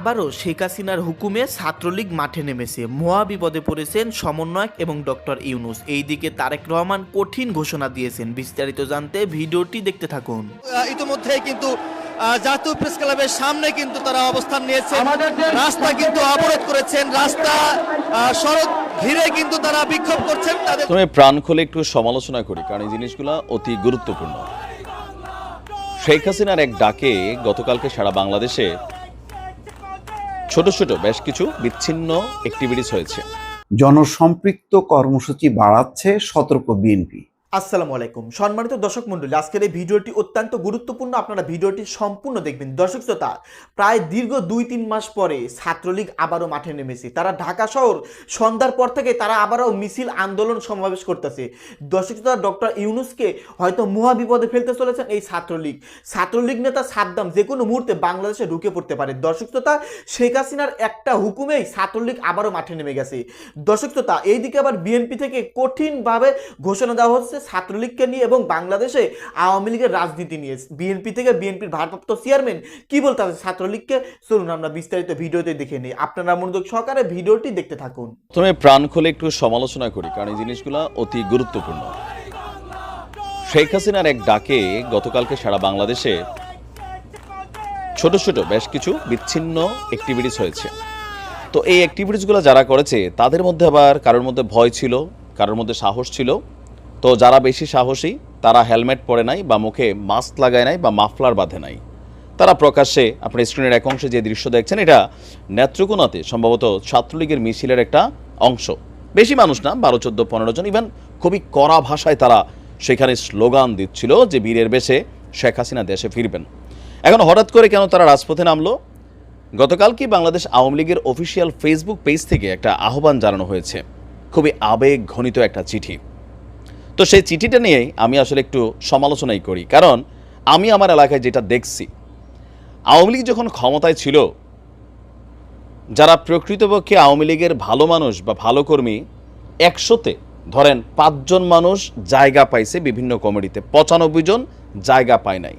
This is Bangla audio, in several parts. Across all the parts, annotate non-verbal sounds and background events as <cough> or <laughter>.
আবারও শেখ হাসিনার হুকুমে ছাত্রলীগ মাঠে নেমেছে। মহা বিপদে পড়েছেন সমন্বয়ক এবং ডক্টর ইউনুস। এইদিকে তারেক রহমান কঠিন ঘোষণা দিয়েছেন। বিস্তারিত জানতে ভিডিওটি দেখতে থাকুন। আহ, ইতিমধ্যেই কিন্তু জাতীয় প্রেস ক্লাবের সামনে কিন্তু তারা অবস্থান নিয়েছেন। রাস্তা কিন্তু অবরোধ করেছেন। রাস্তা সড়ক ঘিরে কিন্তু তারা বিক্ষোভ করছেন। তাদের তুমি প্রাণ খুলে একটু সমালোচনা করি কারণ এই জিনিসগুলো অতি গুরুত্বপূর্ণ। শেখ হাসিনার এক ডাকে গতকালকে সারা বাংলাদেশে ছোট ছোট বেশ কিছু বিচ্ছিন্ন অ্যাক্টিভিটিস হয়েছে। জনসম্পৃক্ত কর্মসূচি বাড়াচ্ছে সতর্ক বিএনপি। আসসালামু আলাইকুম। সম্মানিত দর্শক মণ্ডলী, আজকের এই ভিডিওটি অত্যন্ত গুরুত্বপূর্ণ। আপনারা ভিডিওটি সম্পূর্ণ দেখবেন। দর্শক শ্রোতা, প্রায় দীর্ঘ দুই তিন মাস পরে ছাত্রলীগ আবারও মাঠে নেমেছে। তারা ঢাকা শহর, সন্ধ্যার পর থেকে তারা আবারও মিছিল আন্দোলন সমাবেশ করতেছে। দর্শক শ্রোতা, ডক্টর ইউনুসকে হয়তো মহা বিপদে ফেলতে চলেছেন এই ছাত্রলীগ। ছাত্রলীগ নেতা সাদ্দাম যে কোনো মুহূর্তে বাংলাদেশে ঢুকে পড়তে পারে। দর্শক শ্রোতা, শেখ হাসিনার একটা হুকুমেই ছাত্রলীগ আবারও মাঠে নেমে গেছে। দর্শক শ্রোতা, এইদিকে আবার বিএনপি থেকে কঠিনভাবে ঘোষণা দেওয়া হচ্ছে ছাত্রলীগকে নিয়ে এবং বাংলাদেশে আওয়ামী লীগের রাজনীতি নিয়ে। বিএনপি থেকে বিএনপির ভারপ্রাপ্ত চেয়ারম্যান কি বলতে আছে ছাত্রলীগকে? চলুন আমরা বিস্তারিত ভিডিওতে দেখে নিই। আপনারা মনোযোগ সহকারে ভিডিওটি দেখতে থাকুন। তুমি প্রাণ খুলে একটু সমালোচনা করি, কারণ এই জিনিসগুলো অতি গুরুত্বপূর্ণ। শেখ হাসিনার এক ডাকে গতকালকে সারা বাংলাদেশে ছোট ছোট, বেশ কিছু বিচ্ছিন্ন অ্যাক্টিভিটিস হয়েছে। তো এই অ্যাক্টিভিটিসগুলো যারা করেছে, তাদের মধ্যে আবার কারোর মধ্যে ভয় ছিল, কারোর মধ্যে সাহস ছিল তো যারা বেশি সাহসী, তারা হেলমেট পরে নাই বা মুখে মাস্ক লাগায় নাই বা মাফলার বাঁধে নাই। তারা প্রকাশ্যে আপনার স্ক্রিনের এক অংশে যে দৃশ্য দেখছেন, এটা নেত্রকোনাতে সম্ভবত ছাত্রলীগের মিছিলের একটা অংশ। বেশি মানুষ না, বারো, চোদ্দ, পনেরো জন। ইভেন খুবই কড়া ভাষায় তারা সেখানে স্লোগান দিচ্ছিল যে বীরের বেশে শেখ হাসিনা দেশে ফিরবেন। এখন হঠাৎ করে কেন তারা রাজপথে নামলো? গতকাল কি বাংলাদেশ আওয়ামী লীগের অফিসিয়াল ফেসবুক পেজ থেকে একটা আহ্বান জানানো হয়েছে? খুবই আবেগ ঘনিত একটা চিঠি। তো সেই চিঠিটা নিয়েই আমি আসলে একটু সমালোচনাই করি। কারণ আমি আমার এলাকায় যেটা দেখছি, আওয়ামী লীগ যখন ক্ষমতায় ছিল, যারা প্রকৃতপক্ষে আওয়ামী লীগের ভালো মানুষ বা ভালো কর্মী, একশোতে ধরেন পাঁচজন মানুষ জায়গা পাইছে বিভিন্ন কমিটিতে, পঁচানব্বই জন জায়গা পায় নাই।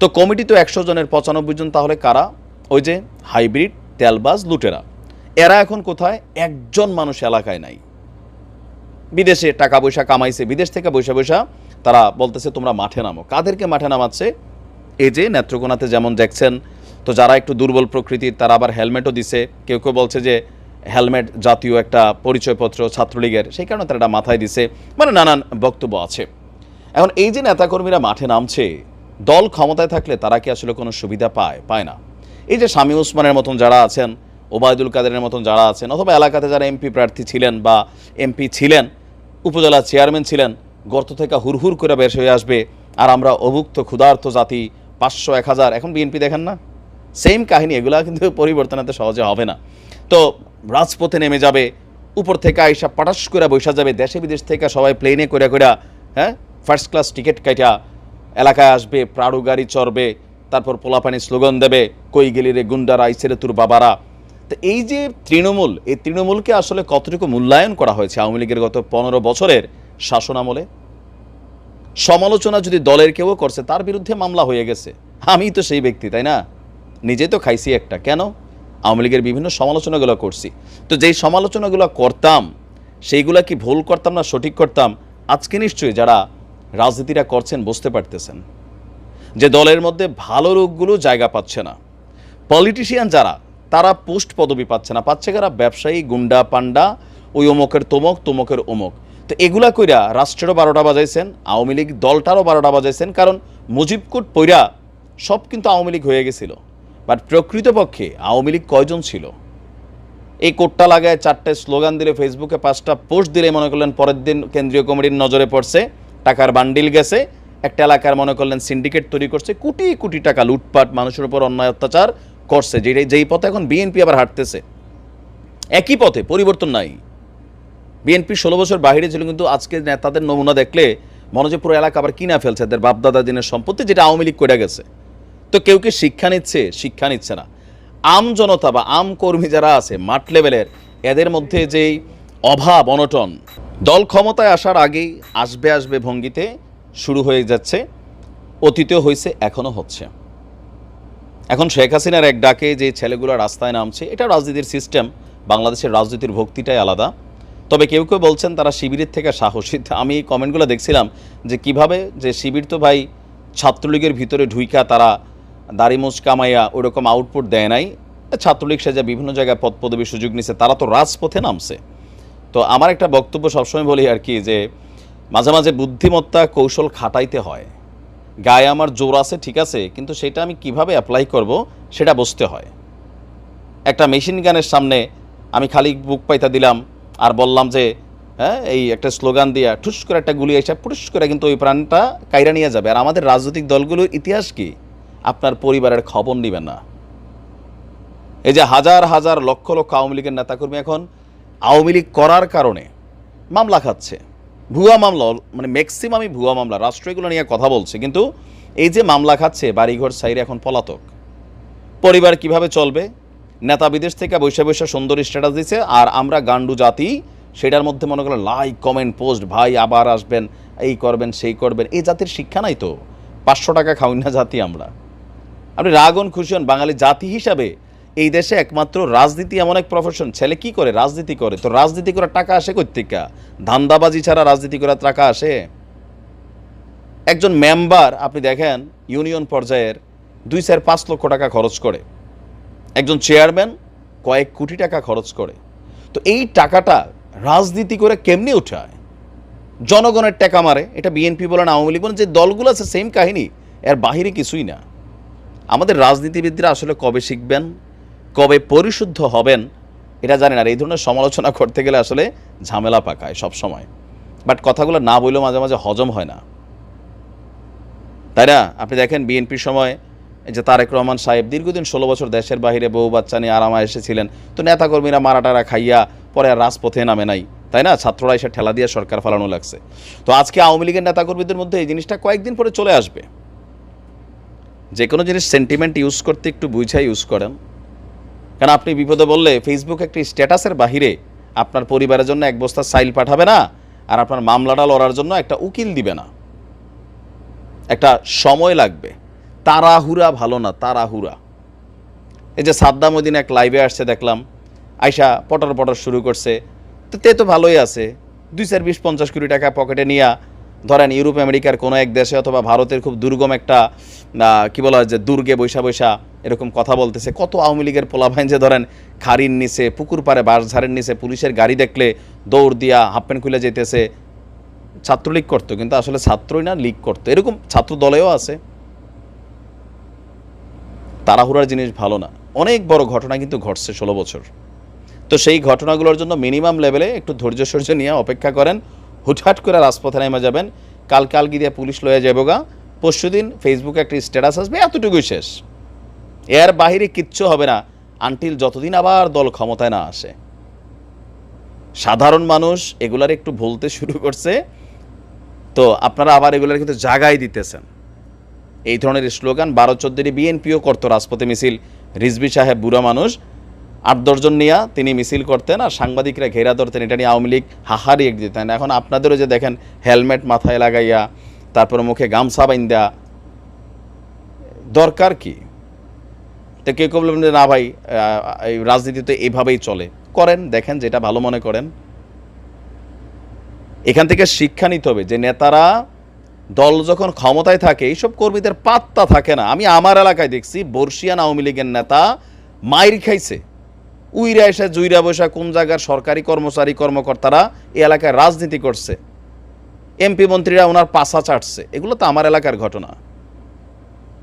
তো কমিটি তো একশো জনের, পঁচানব্বই জন তাহলে কারা? ওই যে হাইব্রিড, তেলবাজ, লুটেরা। এরা এখন কোথায়? একজন মানুষ এলাকায় নাই। বিদেশে টাকা পয়সা কামাইছে, বিদেশ থেকে পয়সা পয়সা তারা বলতেছে, তোমরা মাঠে নামো। কাদেরকে মাঠে নামাচ্ছে? এই যে নেত্রকোনাতে যেমন দেখছেন, তো যারা একটু দুর্বল প্রকৃতির, তারা আবার হেলমেটও দিছে। কেউ কেউ বলছে যে হেলমেট জাতীয় একটা পরিচয়পত্র ছাত্রলীগের, সেই কারণে তারা এটা মাথায় দিছে। মানে নানান বক্তব্য আছে। এখন এই যে নেতাকর্মীরা মাঠে নামছে, দল ক্ষমতায় থাকলে তারা কি আসলে কোনো সুবিধা পায়? পায় না। এই যে স্বামী উসমানের মতন যারা আছেন, ওবায়দুল কাদেরের মতন যারা আছেন, অথবা এলাকাতে যারা এমপি প্রার্থী ছিলেন বা এমপি ছিলেন উপজেলা চেয়ারম্যান ছিলেন। গর্ত থেকে হুরহুর করে বের হয়ে আসবে। আর আমরা অভুক্ত ক্ষুধার্ত জাতি, পাঁচশো এক হাজার। এখন বিএনপি দেখেন না? সেম কাহিনী, এগুলা কিন্তু পরিবর্তন এত সহজে হবে না। তো রাজপথে নেমে যাবে, উপর থেকে আইসা পাটাস করে বৈশা যাবে, দেশে বিদেশ থেকে সবাই প্লেনে করে করে হ্যাঁ? ফার্স্ট ক্লাস টিকিট কাটা এলাকায় আসবে, প্রাড়ু গাড়ি চড়বে, তারপর পোলাপানি স্লোগান দেবে, কই গেলি রে গুন্ডারা আইসেরে তোর বাবারা? তো এই যে তৃণমূল, এই তৃণমূলকে আসলে কতটুকু মূল্যায়ন করা হয়েছে আওয়ামী লীগের গত পনেরো বছরের শাসন আমলে? সমালোচনা যদি দলের কেউ করছে, তার বিরুদ্ধে মামলা হয়ে গেছে। আমি তো সেই ব্যক্তি, তাই না? নিজে তো খাইছি একটা। কেন? আওয়ামী লীগের বিভিন্ন সমালোচনাগুলো করছি। তো যেই সমালোচনাগুলো করতাম, সেইগুলা কি ভুল করতাম না সঠিক করতাম? আজকে নিশ্চয়ই যারা রাজনীতিটা করছেন বুঝতে পারতেছেন যে দলের মধ্যে ভালো লোকগুলো জায়গা পাচ্ছে না। পলিটিশিয়ান যারা তারা পোস্ট পদবি পাচ্ছে না। পাচ্ছে কারা? ব্যবসায়ী, গুন্ডা পান্ডা ওই অমুকের তমক, তমকের অমুক। তো এগুলা কইরা রাষ্ট্রেরও বারোটা বাজাইছেন, আওয়ামী লীগ দলটারও বারোটা বাজাইছেন, কারণ মুজিবকুট পইরা সব কিন্তু আওয়ামী লীগ হয়ে গেছিল। বাট প্রকৃতপক্ষে আওয়ামী লীগ কয়জন ছিল? এই কোটটা লাগায় চারটে স্লোগান দিলে ফেসবুকে পাঁচটা পোস্ট দিলে মনে করলেন পরের দিন কেন্দ্রীয় কমিটির নজরে পড়ছে, টাকার বান্ডিল গেছে, একটা এলাকার মনে করলেন সিন্ডিকেট তৈরি করছে, কোটি কোটি টাকা লুটপাট, মানুষের উপর অন্যায় অত্যাচার করছে যেটাই যেই পথে এখন বিএনপি আবার হাঁটতেছে। একই পথে, পরিবর্তন নাই। বিএনপি ষোলো বছর বাইরে ছিল, কিন্তু আজকে নেতাদের নমুনা দেখলে মনে হচ্ছে পুরো এলাকা আবার কিনা ফেলছে। এদের বাপদাদা দিনের সম্পত্তি যেটা আওয়ামী লীগ করে গেছে। তো কেউ কি শিক্ষা নিচ্ছে? শিক্ষা নিচ্ছে না। আম জনতা বা আম কর্মী যারা আছে, মাঠ লেভেলের, এদের মধ্যে যেই অভাব, অনটন, দল ক্ষমতায় আসার আগেই আসবে আসবে ভঙ্গিতে শুরু হয়ে যাচ্ছে, অতীতেও হয়েছে, এখনও হচ্ছে। এখন শেখ হাসিনার এক ডাকে যে ছেলেগুলো রাস্তায় নামছে, এটা রাজনীতির সিস্টেম বাংলাদেশের রাজনীতির ভক্তিটাই আলাদা। তবে কেউ কেউ বলছেন তারা শিবিরের থেকে সাহসী। আমি এই কমেন্টগুলো দেখছিলাম যে কীভাবে যে শিবির তো ভাই ছাত্রলীগের ভিতরে ঢুইকা তারা দাড়িমোজ কামাইয়া ওরকম আউটপুট দেয় নাই। ছাত্রলীগ সে যে বিভিন্ন জায়গায় পদ পদবী সুযোগ নিছে, তারা তো রাজপথে নামছে। তো আমার একটা বক্তব্য সবসময় বলি আর কি যে মাঝে মাঝে বুদ্ধিমত্তা কৌশল খাটাইতে হয়। গায়ে আমার জোর আছে, ঠিক আছে, কিন্তু সেটা আমি কীভাবে অ্যাপ্লাই করব সেটা বুঝতে হয়। একটা মেশিন গানের সামনে আমি খালি বুক পাইতা দিলাম আর বললাম যে হ্যাঁ এই একটা স্লোগান দিয়া ঠুস করে একটা গুলি এসে পুটুস করে কিন্তু ওই প্রাণটা কাইরা নিয়ে যাবে। আর আমাদের রাজনৈতিক দলগুলোর ইতিহাস কি? আপনার পরিবারের খবর নেবেন না। এই যে হাজার হাজার লক্ষ লক্ষ আওয়ামী লীগের নেতাকর্মী এখন আওয়ামী লীগ করার কারণে মামলা খাচ্ছে। ভুয়া মামলা মানে ম্যাক্সিমামই ভুয়া মামলা রাষ্ট্র এগুলো নিয়ে কথা বলছে, কিন্তু এই যে মামলা খাচ্ছে, বাড়িঘর সাইরে এখন পলাতক। পরিবার কীভাবে চলবে? নেতা বিদেশ থেকে বৈশা বৈশা সুন্দর স্ট্যাটাস দিছে, আর আমরা গান্ডু জাতি, সেটার মধ্যে মনে করেন লাইক কমেন্ট পোস্ট ভাই আবার আসবেন, এই করবেন, সেই করবেন, এই জাতির শিক্ষা নাই তো। পাঁচশো টাকা খাওয়াই না জাতি আমরা। আপনি রাগন খুশি হন, বাঙালি জাতি হিসাবে এই দেশে একমাত্র রাজনীতি এমন এক প্রফেশন ছেলে কি করে রাজনীতি করে? তো রাজনীতি করার টাকা আসে কোথেকা ধান্দাবাজি ছাড়া রাজনীতি করার টাকা আসে? একজন মেম্বার আপনি দেখেন ইউনিয়ন পর্যায়ের দুই চার পাঁচ লক্ষ টাকা খরচ করে। একজন চেয়ারম্যান কয়েক কোটি টাকা খরচ করে। তো এই টাকাটা রাজনীতি করে কেমনি উঠায়? জনগণের টাকা মারে। এটা বিএনপি বলেন, আওয়ামী লীগ বলেন, যে দলগুলো আছে সেম কাহিনী। এর বাহিরে কিছুই না। আমাদের রাজনীতিবিদরা আসলে কবে শিখবেন? কবে পরিশুদ্ধ হবেন, এটা জানেন আর এই ধরনের সমালোচনা করতে গেলে আসলে ঝামেলা পাকায় সব সময়। বাট কথাগুলো না বললেও মাঝে মাঝে হজম হয় না। তাই না? আপনি দেখেন বিএনপির সময় যে তারেক রহমান সাহেব দীর্ঘদিন ষোলো বছর দেশের বাইরে বউ বাচ্চা নিয়ে আরামা এসেছিলেন, তো নেতাকর্মীরা মারাটারা খাইয়া পরে আর রাজপথে নামে নাই। তাই না? ছাত্ররা এসে ঠেলা দিয়ে সরকার ফালানো লাগছে। তো আজকে আওয়ামী লীগের নেতাকর্মীদের মধ্যে এই জিনিসটা কয়েকদিন পরে চলে আসবে। যে কোনো জিনিস সেন্টিমেন্ট ইউজ করতে একটু বুঝাই ইউজ করেন। কারণ আপনি বিপদে বললে ফেসবুক একটি স্ট্যাটাসের বাহিরে আপনার পরিবারের জন্য এক বস্তা সাইল পাঠাবে না আর আপনার মামলাটা লড়ার জন্য একটা উকিল দিবে না। একটা সময় লাগবে। তাড়াহুড়া ভালো না, তাড়াহুড়া। এই যে সাদ্দাম ওই দিন এক লাইভে আসছে, দেখলাম। আয়সা পটর পটর শুরু করছে। তো তে তো ভালোই আছে। দুই চার বিশ পঞ্চাশ কোটি টাকা পকেটে নিয়ে, ধরেন ইউরোপ, আমেরিকার কোনো এক দেশে অথবা ভারতের খুব দুর্গম একটা কি বলা হয় যে দুর্গে বৈশা বৈশা এরকম কথা বলতেছে। কত আওয়ামী লীগের পোলাভাইন যে ধরেন খাড়ির নিচে, পুকুর পাড়ে বাঁশঝাড়ের নিচে পুলিশের গাড়ি দেখলে দৌড় দিয়া হাফ প্যান্ট খুলে যেতেছে। ছাত্রলীগ করতো, কিন্তু আসলে ছাত্রই না, লীগ করতো। এরকম ছাত্র দলেও আছে। তাড়াহুড়ার জিনিস ভালো না। অনেক বড় ঘটনা কিন্তু ঘটছে ষোলো বছর। তো সেই ঘটনাগুলোর জন্য মিনিমাম লেভেলে একটু ধৈর্য সহ্য নিয়ে অপেক্ষা করেন। হুটহাট করে রাজপথে নেমে যাবেন। কাল কাল গিয়ে পুলিশ লয়ে যাব গা পরশু দিন ফেসবুকে একটা স্ট্যাটাস আসবে, এতটুকুই শেষ। এর বাহিরে কিচ্ছু হবে না আনটিল যতদিন আবার দল ক্ষমতায় না আসে। সাধারণ মানুষ এগুলার একটু ভুলতে শুরু করছে। তো আপনারা আবার এগুলার কিন্তু জাগাই দিতেছেন। এই ধরনের স্লোগান বারো চোদ্দটি বিএনপিও করতো, রাজপথে মিছিল। রিজবি সাহেব বুড়া মানুষ। আট দশজন নিয়ে তিনি মিছিল করতেন আর সাংবাদিকরা ঘেরা ধরতেন, এটা নিয়ে আওয়ামী লীগ হাহারি এক দিতেন। এখন আপনাদেরও যে দেখেন, হেলমেট মাথায় লাগাইয়া, তারপর মুখে গামছা বাইন্দা, দরকার কি? তো কেউ কেউ বলবেন না ভাই এই রাজনীতি তো এইভাবেই চলে। করেন, দেখেন, যেটা ভালো মনে করেন। এখান থেকে শিক্ষা নিতে হবে যে, নেতারা দল যখন ক্ষমতায় থাকে, এইসব কর্মীদের পাত্তা থাকে না। আমি আমার এলাকায় দেখছি, বর্ষিয়ান আওয়ামী লীগের নেতা মাইর খাইছে। উইরা এসে জুইরা বসা কোন জায়গার সরকারি কর্মচারী, কর্মকর্তারা এই এলাকায় রাজনীতি করছে। এমপি মন্ত্রীরা ওনার পাশা চাটছে। এগুলো তো আমার এলাকার ঘটনা।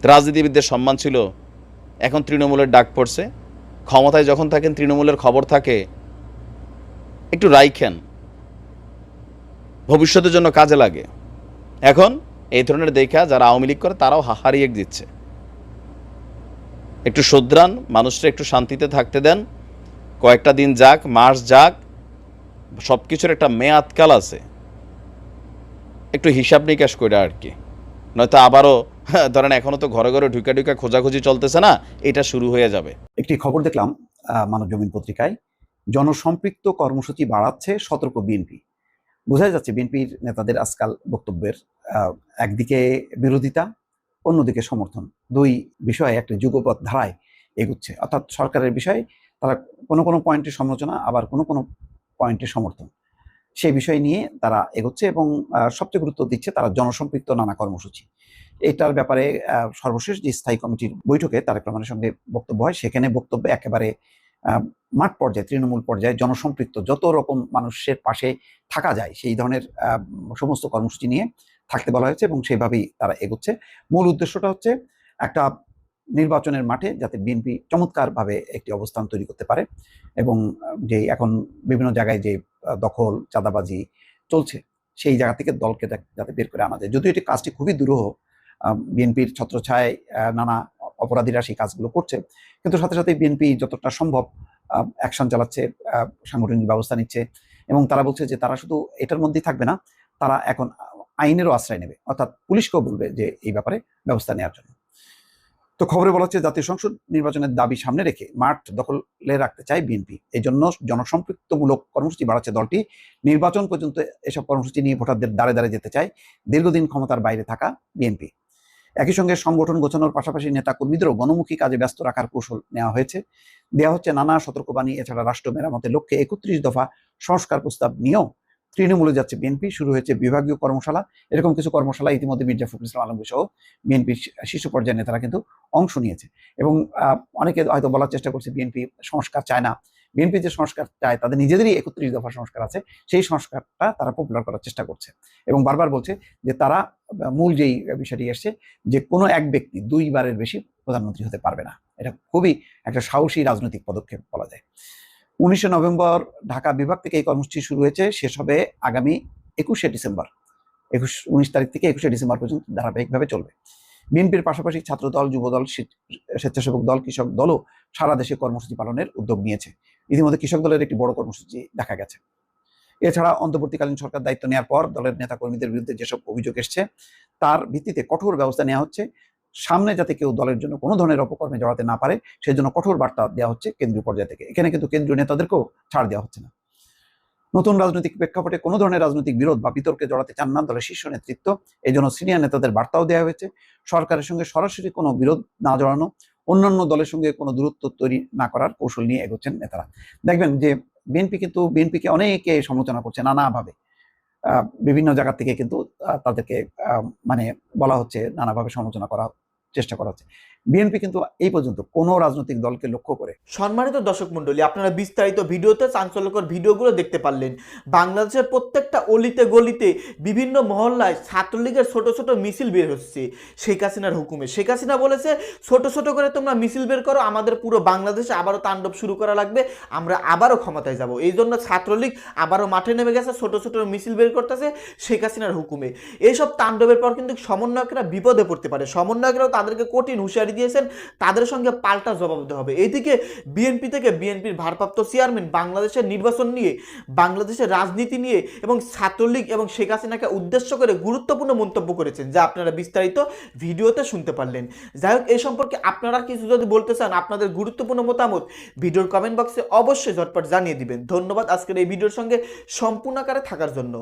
রাজনীতিবিদদের সম্মান ছিল। এখন তৃণমূলের ডাক পড়ছে। ক্ষমতায় যখন থাকেন, তৃণমূলের খবর থাকে, একটু রাইখেন ভবিষ্যতের জন্য কাজে লাগে। এখন এই ধরনের দেখা যারা আওয়ামী লীগ করে, তারাও হাহারিয়ে দিচ্ছে। একটু শুধরান, মানুষরা একটু শান্তিতে থাকতে দেন। কয়েকটা দিন যাক, মাস যাক সব কিছুর একটা মেয়াদকাল আছে। একটু হিসাব নিকাশ করে আর কি। নয়তো আবারও <laughs> ধরেন এখনও তো ঘরে ঘরে ঢুকা ঢুকা খোঁজাখুঁজি চলতেছে না, এটা শুরু হয়ে যাবে। একটি খবর দেখলাম মানব জমিন পত্রিকায়, জনসম্পৃক্ত কর্মসূচি বাড়াচ্ছে সতর্ক বিএনপি। বোঝাই যাচ্ছে বিএনপির নেতাদের আজকাল বক্তব্যের একদিকে বিরোধিতা, অন্যদিকে সমর্থন। দুই বিষয়ে একটা যুগপৎ ধারায় এগুচ্ছে। অর্থাৎ সরকারের বিষয়ে তারা কোনো কোনো পয়েন্টের সমালোচনা, আবার কোনো কোনো পয়েন্টের সমর্থন। সেই বিষয় নিয়ে তারা এগোচ্ছে এবং সবচেয়ে গুরুত্ব দিচ্ছে তারা জনসম্পৃক্ত নানা কর্মসূচি। এটার ব্যাপারে সর্বশেষ যে স্থায়ী কমিটির বৈঠকে তারেক রহমানের সঙ্গে বক্তব্য হয়, সেখানে বক্তব্য একেবারে মাঠ পর্যায়ে, তৃণমূল পর্যায়ে, জনসম্পৃক্ত যত রকম মানুষের পাশে থাকা যায়, সেই ধরনের সমস্ত কর্মসূচি নিয়ে থাকতে বলা হয়েছে এবং সেইভাবেই তারা এগোচ্ছে। মূল উদ্দেশ্যটা হচ্ছে একটা নির্বাচনের মাঠে যাতে বিএনপি চমৎকারভাবে একটি অবস্থান তৈরি করতে পারে এবং যে এখন বিভিন্ন জায়গায় যে দখল, চাঁদাবাজি চলছে, সেই জায়গা থেকে দলকে যাতে বের করে আনা যায়। যদিও এটি কাজটি খুবই দুরূহ বিএনপির ছত্রছায় নানা অপরাধীরা সেই কাজগুলো করছে। কিন্তু সাথে সাথে বিএনপি যতটা সম্ভব অ্যাকশন চালাচ্ছে সাংগঠনিক ব্যবস্থা নিচ্ছে এবং তারা বলছে যে তারা শুধু এটার মধ্যেই থাকবে না, তারা এখন আইনেরও আশ্রয় নেবে। অর্থাৎ পুলিশকেও বলবে যে এই ব্যাপারে ব্যবস্থা নেওয়ার জন্য। তো খবরে বলা হচ্ছে, জাতীয় সংসদ নির্বাচনের দাবি সামনে রেখে মাঠ দখলে রাখতে চায় বিএনপি। এই জন্য জনসম্পৃক্তমূলক কর্মসূচি বাড়াচ্ছে দলটি। নির্বাচন পর্যন্ত এসব কর্মসূচি নিয়ে ভোটারদের দ্বারে দ্বারে যেতে চায়। দীর্ঘদিন ক্ষমতার বাইরে থাকা বিএনপি। একই সঙ্গে সংগঠন গোছানোর পাশাপাশি নেতা কর্মীদেরও গণমুখী কাজে ব্যস্ত রাখার কৌশল নেওয়া হয়েছে। দেওয়া হচ্ছে নানা সতর্কবাণী, এছাড়া রাষ্ট্র মেরামতের লক্ষ্যে একত্রিশ দফা সংস্কার প্রস্তাব নিয়েও তৃণমূলে যাচ্ছে বিএনপি, শুরু হয়েছে বিভাগীয় কর্মশালা। এরকম কিছু কর্মশালা ইতিমধ্যে মির্জা ফখরুল ইসলাম আলমগীর সহ বিএনপির শীর্ষ পর্যায়ের নেতারা কিন্তু অংশ নিয়েছে। এবং অনেকে হয়তো বলার চেষ্টা করছে বিএনপি সংস্কার চায় না। বিএনপি যে সংস্কার চায়, তাদের নিজেদেরই একত্রিশ দফা সংস্কার আছে, সেই সংস্কারটা তারা পপুলার করার চেষ্টা করছে। এবং বারবার বলছে যে তারা মূল যেই বিষয়টি এসছে, যে কোনো এক ব্যক্তি দুইবারের বেশি প্রধানমন্ত্রী হতে পারবে না। এটা খুবই একটা সাহসী রাজনৈতিক পদক্ষেপ বলা যায়। উনিশে নভেম্বর ঢাকা বিভাগ থেকে এই কর্মসূচি শুরু হয়েছে, শেষ হবে আগামী একুশে ডিসেম্বর। একুশ, উনিশ তারিখ থেকে একুশে ডিসেম্বর পর্যন্ত ধারাবাহিকভাবে চলবে। বিএনপির পাশাপাশি ছাত্রদল, যুবদল স্বে- স্বেচ্ছাসেবক দল, কৃষক দলও সারা দেশে কর্মসূচি পালনের উদ্যোগ নিয়েছে। ইতিমধ্যে কৃষক দলের একটি বড় কর্মসূচি দেখা গেছে। এছাড়া অন্তর্বর্তীকালীন সরকার দায়িত্ব নেওয়ার পর দলের নেতা কর্মীদের বিরুদ্ধে যেসব অভিযোগ এসছে, তার ভিত্তিতে কঠোর ব্যবস্থা নেওয়া হচ্ছে। সামনে যাতে কেউ দলের জন্য কোনো ধরনের অপকর্মে জড়াতে না পারে সেই জন্য কঠোর বার্তা দেওয়া হচ্ছে কেন্দ্রীয় পর্যায়ে থেকে। এখানে কিন্তু কেন্দ্রীয় নেতাদেরকেও ছাড় দেওয়া হচ্ছে না। নতুন রাজনৈতিক প্রেক্ষাপটে কোনো ধরনের রাজনৈতিক বিরোধ বা বিতর্কে জড়াতে চান না দলের শীর্ষ নেতৃত্ব এই জন্য সিনিয়র নেতাদের বার্তাও দেওয়া হয়েছে। সরকারের সঙ্গে সরাসরি কোনো বিরোধ না জড়ানো, অন্যান্য দলের সঙ্গে কোনো দূরত্ব তৈরি না করার কৌশল নিয়ে এগোচ্ছেন নেতারা। দেখবেন যে বিএনপি কিন্তু বিএনপিকে অনেকে সমালোচনা করছে নানাভাবে। বিভিন্ন জায়গা থেকে কিন্তু তাদেরকে মানে বলা হচ্ছে, নানাভাবে সমালোচনা করা, চেষ্টা করা হচ্ছে। বিএনপি কিন্তু এই পর্যন্ত কোনো রাজনৈতিক দলকে লক্ষ্য করে সম্মানিত দর্শক মণ্ডলী, আপনারা বিস্তারিত ভিডিওতে চাঞ্চল্যকর ভিডিওগুলো দেখতে পারলেন। বাংলাদেশের প্রত্যেকটা অলিতে গলিতে বিভিন্ন মহল্লায় ছাত্রলীগের ছোট ছোট মিছিল বের হচ্ছে। শেখ হাসিনার হুকুমে। শেখ হাসিনা বলেছে, ছোট ছোট করে তোমরা মিছিল বের করো, আমাদের পুরো বাংলাদেশে আবারও তাণ্ডব শুরু করা লাগবে, আমরা আবারও ক্ষমতায় যাব। এই জন্য ছাত্রলীগ আবারও মাঠে নেমে গেছে, ছোট ছোট মিছিল বের করতেছে শেখ হাসিনার হুকুমে। এইসব তাণ্ডবের পর কিন্তু সমন্বয়করা বিপদে পড়তে পারে। সমন্বয়করাও তাদেরকে কঠিন হুঁশিয়ারি দিয়েছেন, তাদের সঙ্গে পাল্টা জবাব দিতে হবে। এদিকে বিএনপি থেকে বিএনপির ভারপ্রাপ্ত চেয়ারম্যান বাংলাদেশের নির্বাচন নিয়ে, বাংলাদেশের রাজনীতি নিয়ে এবং ছাত্রলীগ এবং শেখ হাসিনাকে উদ্দেশ্য করে গুরুত্বপূর্ণ মন্তব্য করেছেন, যা আপনারা বিস্তারিত ভিডিওতে শুনতে পারলেন। যাই হোক এই সম্পর্কে আপনারা কিছু যদি বলতে চান, আপনাদের গুরুত্বপূর্ণ মতামত ভিডিওর কমেন্ট বক্সে অবশ্যই ঝটপট জানিয়ে দিবেন। ধন্যবাদ আজকের এই ভিডিওর সঙ্গে সম্পূর্ণ আকারে থাকার জন্য।